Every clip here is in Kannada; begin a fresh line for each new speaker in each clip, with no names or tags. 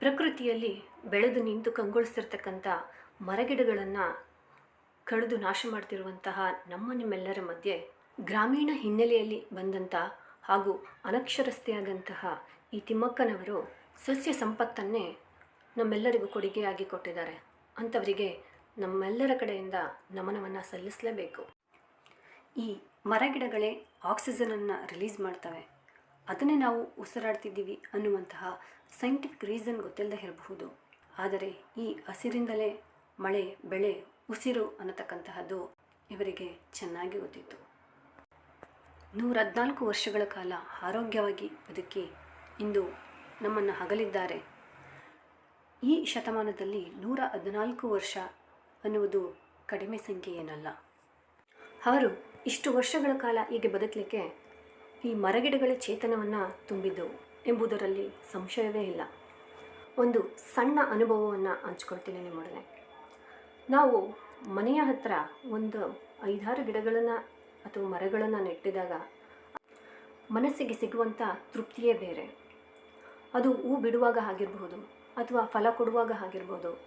ಪ್ರಕೃತಿಯಲ್ಲಿ ಬೆಳೆದು ನಿಂತು ಕಂಗೊಳಿಸ್ತಿರ್ತಕ್ಕಂಥ ಮರಗಿಡಗಳನ್ನು ಕಡಿದು ನಾಶ ಮಾಡ್ತಿರುವಂತಹ ನಮ್ಮ ನಿಮ್ಮೆಲ್ಲರ ಮಧ್ಯೆ ಗ್ರಾಮೀಣ ಹಿನ್ನೆಲೆಯಲ್ಲಿ ಬಂದಂಥ ಹಾಗೂ ಅನಕ್ಷರಸ್ಥೆಯಾದಂತಹ ಈ ತಿಮ್ಮಕ್ಕನವರು ಸಸ್ಯ ಸಂಪತ್ತನ್ನೇ ನಮ್ಮೆಲ್ಲರಿಗೂ ಕೊಡುಗೆಯಾಗಿ ಕೊಟ್ಟಿದ್ದಾರೆ. ಅಂಥವರಿಗೆ ನಮ್ಮೆಲ್ಲರ ಕಡೆಯಿಂದ ನಮನವನ್ನು ಸಲ್ಲಿಸಲೇಬೇಕು. ಈ ಮರಗಿಡಗಳೇ ಆಕ್ಸಿಜನನ್ನು ರಿಲೀಸ್ ಮಾಡ್ತವೆ. ಅದನ್ನೇ ನಾವು ಉಸಿರಾಡ್ತಿದ್ದೀವಿ ಅನ್ನುವಂತಹ ಸೈಂಟಿಫಿಕ್ ರೀಸನ್ ಗೊತ್ತಿಲ್ಲದೆ ಇರಬಹುದು. ಆದರೆ ಈ ಹಸಿರಿಂದಲೇ ಮಳೆ, ಬೆಳೆ, ಉಸಿರು ಅನ್ನತಕ್ಕಂತಹದ್ದು ಇವರಿಗೆ ಚೆನ್ನಾಗಿ ಗೊತ್ತಿತ್ತು. ನೂರ ಹದಿನಾಲ್ಕು ವರ್ಷಗಳ ಕಾಲ ಆರೋಗ್ಯವಾಗಿ ಬದುಕಿ ಇಂದು ನಮ್ಮನ್ನು ಹಗಲಿದ್ದಾರೆ. ಈ ಶತಮಾನದಲ್ಲಿ ನೂರ ಹದಿನಾಲ್ಕು ವರ್ಷ ಅನ್ನುವುದು ಕಡಿಮೆ ಸಂಖ್ಯೆ ಏನಲ್ಲ ಅವರು ಇಷ್ಟು ವರ್ಷಗಳ ಕಾಲ ಹೀಗೆ ಬದುಕಲಿಕ್ಕೆ ಈ ಮರಗಿಡಗಳ ಚೇತನವನ್ನು ತುಂಬಿದ್ದವು ಎಂಬುದರಲ್ಲಿ ಸಂಶಯವೇ ಇಲ್ಲ. ಒಂದು ಸಣ್ಣ ಅನುಭವವನ್ನು ಹಂಚ್ಕೊಳ್ತೀನಿ ನಿಮ್ಮೊಡನೆ. ನಾವು ಮನೆಯ ಹತ್ತಿರ ಒಂದು ಐದಾರು ಗಿಡಗಳನ್ನು ಅಥವಾ ಮರಗಳನ್ನು ನೆಟ್ಟಿದಾಗ ಮನಸ್ಸಿಗೆ ಸಿಗುವಂಥ ತೃಪ್ತಿಯೇ ಬೇರೆ. ಅದು ಹೂ ಬಿಡುವಾಗ ಆಗಿರಬಹುದು ಅಥವಾ ಫಲ ಕೊಡುವಾಗ ಆಗಿರ್ಬೋದು.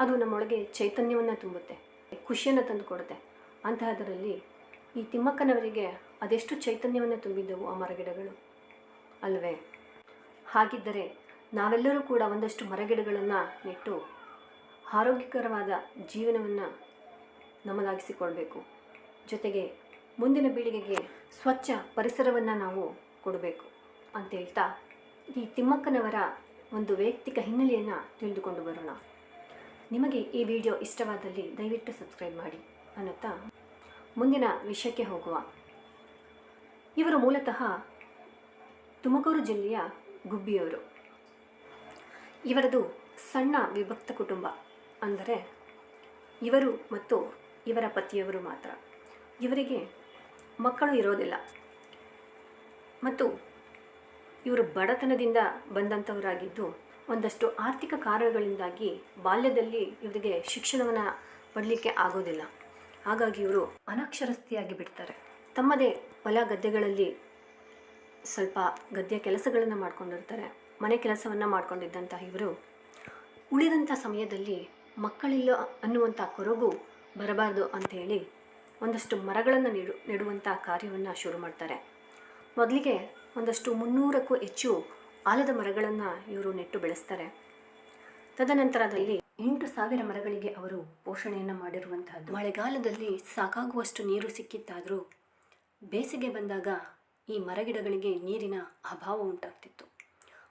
ಅದು ನಮ್ಮೊಳಗೆ ಚೈತನ್ಯವನ್ನು ತುಂಬುತ್ತೆ, ಖುಷಿಯನ್ನು ತಂದು ಕೊಡುತ್ತೆ ಅಂತಹದರಲ್ಲಿ ಈ ತಿಮ್ಮಕ್ಕನವರಿಗೆ ಅದೆಷ್ಟು ಚೈತನ್ಯವನ್ನು ತುಂಬಿದ್ದವು ಆ ಮರಗಿಡಗಳು? ಅಲ್ವೇ? ಹಾಗಿದ್ದರೆ ನಾವೆಲ್ಲರೂ ಕೂಡ ಒಂದಷ್ಟು ಮರಗಿಡಗಳನ್ನು ನೆಟ್ಟು ಆರೋಗ್ಯಕರವಾದ ಜೀವನವನ್ನು ನಮ್ಮದಾಗಿಸಿಕೊಳ್ಬೇಕು. ಜೊತೆಗೆ ಮುಂದಿನ ಪೀಳಿಗೆಗೆ ಸ್ವಚ್ಛ ಪರಿಸರವನ್ನು ನಾವು ಕೊಡಬೇಕು ಅಂತ ಹೇಳ್ತಾ ಈ ತಿಮ್ಮಕ್ಕನವರ ಒಂದು ವೈಯಕ್ತಿಕ ಹಿನ್ನೆಲೆಯನ್ನು ತಿಳಿದುಕೊಂಡು ಬರೋಣ. ನಿಮಗೆ ಈ ವಿಡಿಯೋ ಇಷ್ಟವಾದಲ್ಲಿ ದಯವಿಟ್ಟು ಸಬ್ಸ್ಕ್ರೈಬ್ ಮಾಡಿ ಅನ್ನುತ್ತಾ ಮುಂದಿನ ವಿಷಯಕ್ಕೆ ಹೋಗುವ. ಇವರು ಮೂಲತಃ ತುಮಕೂರು ಜಿಲ್ಲೆಯ ಗುಬ್ಬಿಯವರು. ಇವರದು ಸಣ್ಣ ವಿಭಕ್ತ ಕುಟುಂಬ ಅಂದರೆ ಇವರು ಮತ್ತು ಇವರ ಪತಿಯವರು ಮಾತ್ರ. ಇವರಿಗೆ ಮಕ್ಕಳು ಇರೋದಿಲ್ಲ. ಮತ್ತು ಇವರು ಬಡತನದಿಂದ ಬಂದಂಥವರಾಗಿದ್ದು ಒಂದಷ್ಟು ಆರ್ಥಿಕ ಕಾರಣಗಳಿಂದಾಗಿ ಬಾಲ್ಯದಲ್ಲಿ ಇವರಿಗೆ ಶಿಕ್ಷಣವನ್ನು ಪಡಲಿಕ್ಕೆ ಆಗೋದಿಲ್ಲ. ಹಾಗಾಗಿ ಇವರು ಅನಕ್ಷರಸ್ಥಿಯಾಗಿ ಬಿಡ್ತಾರೆ. ತಮ್ಮದೇ ಹೊಲ ಗದ್ದೆಗಳಲ್ಲಿ ಸ್ವಲ್ಪ ಗದ್ದೆಯ ಕೆಲಸಗಳನ್ನು ಮಾಡ್ಕೊಂಡಿರ್ತಾರೆ. ಮನೆ ಕೆಲಸವನ್ನು ಮಾಡ್ಕೊಂಡಿದ್ದಂತಹ ಇವರು. ಉಳಿದಂಥ ಸಮಯದಲ್ಲಿ ಮಕ್ಕಳಿಲ್ಲ ಅನ್ನುವಂಥ ಕೊರಗು ಬರಬಾರ್ದು ಅಂಥೇಳಿ ಒಂದಷ್ಟು ಮರಗಳನ್ನು ನೆಡು ನೆಡುವಂಥ ಕಾರ್ಯವನ್ನು ಶುರು ಮಾಡ್ತಾರೆ. ಮೊದಲಿಗೆ ಒಂದಷ್ಟು ಮುನ್ನೂರಕ್ಕೂ ಹೆಚ್ಚು ಆಲದ ಮರಗಳನ್ನು ಇವರು ನೆಟ್ಟು ಬೆಳೆಸ್ತಾರೆ. ತದನಂತರದಲ್ಲಿ ಎಂಟು ಸಾವಿರ ಮರಗಳಿಗೆ ಅವರು ಪೋಷಣೆಯನ್ನು ಮಾಡಿರುವಂತಹದ್ದು. ಮಳೆಗಾಲದಲ್ಲಿ ಸಾಕಾಗುವಷ್ಟು ನೀರು ಸಿಕ್ಕಿತ್ತಾದರೂ ಬೇಸಿಗೆ ಬಂದಾಗ ಈ ಮರಗಿಡಗಳಿಗೆ ನೀರಿನ ಅಭಾವ ಉಂಟಾಗ್ತಿತ್ತು.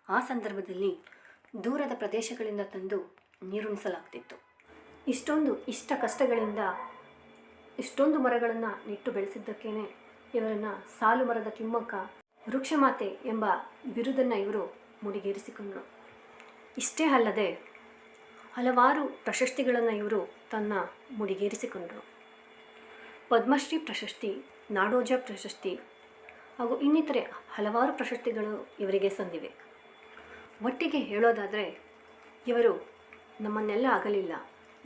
ಆ ಸಂದರ್ಭದಲ್ಲಿ ದೂರದ ಪ್ರದೇಶಗಳಿಂದ ತಂದು ನೀರುಣಿಸಲಾಗ್ತಿತ್ತು. ಇಷ್ಟೊಂದು ಇಷ್ಟ ಕಷ್ಟಗಳಿಂದ ಇಷ್ಟೊಂದು ಮರಗಳನ್ನು ನೆಟ್ಟು ಬೆಳೆಸಿದ್ದಕ್ಕೇನೆ ಇವರನ್ನು ಸಾಲು ಮರದ ತಿಮ್ಮಕ್ಕ ವೃಕ್ಷಮಾತೆ ಎಂಬ ಬಿರುದನ್ನು ಇವರು ಮುಡಿಗೇರಿಸಿಕೊಂಡರು. ಇಷ್ಟೇ ಅಲ್ಲದೆ ಹಲವಾರು ಪ್ರಶಸ್ತಿಗಳನ್ನು ಇವರು ತನ್ನ ಮುಡಿಗೇರಿಸಿಕೊಂಡರು. ಪದ್ಮಶ್ರೀ ಪ್ರಶಸ್ತಿ ನಾಡೋಜ ಪ್ರಶಸ್ತಿ ಹಾಗೂ ಇನ್ನಿತರೆ ಹಲವಾರು ಪ್ರಶಸ್ತಿಗಳು ಇವರಿಗೆ ಸಂದಿವೆ. ಒಟ್ಟಿಗೆ ಹೇಳೋದಾದರೆ, ಇವರು ನಮ್ಮನ್ನೆಲ್ಲ ಆಗಲಿಲ್ಲ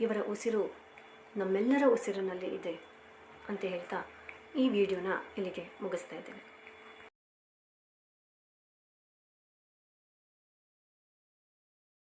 ಇವರ ಉಸಿರು ನಮ್ಮೆಲ್ಲರ ಉಸಿರಿನಲ್ಲಿ ಇದೆ ಅಂತ ಹೇಳ್ತಾ ಈ ವಿಡಿಯೋನ ಇಲ್ಲಿಗೆ ಮುಗಿಸ್ತಾ ಇದ್ದೇನೆ.